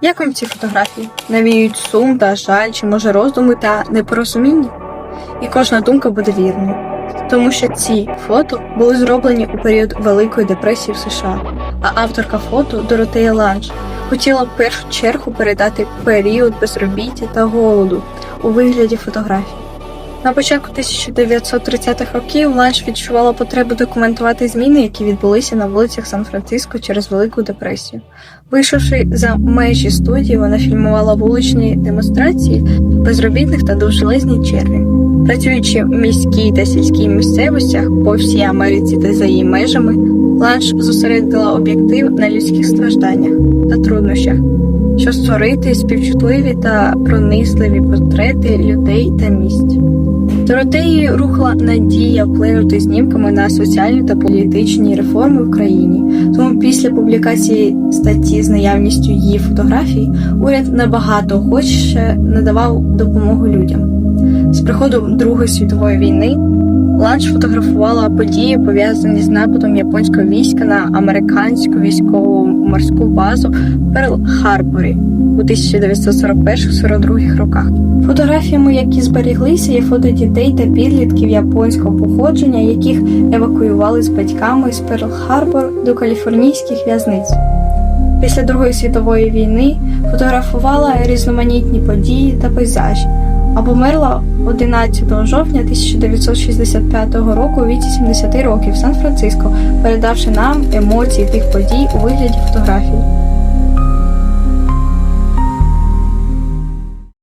Як вам ці фотографії? Навіють сум та жаль, чи може роздуми та непорозуміння? І кожна думка буде вірною, тому що ці фото були зроблені у період Великої депресії в США, а авторка фото Доротея Ланж хотіла в першу чергу передати період безробіття та голоду у вигляді фотографій. На початку 1930-х років Ланж відчувала потребу документувати зміни, які відбулися на вулицях Сан-Франциско через Велику депресію. Вийшовши за межі студії, вона фільмувала вуличні демонстрації безробітних та довжелезні черги. Працюючи в міській та сільській місцевостях по всій Америці та за її межами, Ланж зосередила об'єктив на людських стражданнях та труднощах, щоб створити співчутливі та пронизливі портрети людей та місць. Доротеї рухала надія вплинути знімками на соціальні та політичні реформи в країні. Тому після публікації статті з наявністю її фотографій уряд набагато охоче надавав допомогу людям. З приходом Другої світової війни Ланч фотографувала події, пов'язані з нападом японського війська на американську військову морську базу Перл Харборі у 1941-42 роках. Фотографіями, які зберіглися, є фото дітей та підлітків японського походження, яких евакуювали з батьками з Перл Харбор до каліфорнійських в'язниць. Після Другої світової війни фотографувала різноманітні події та пейзажі, а померла 11 жовтня 1965 року у віці 70 років в Сан-Франциско, передавши нам емоції тих подій у вигляді фотографій.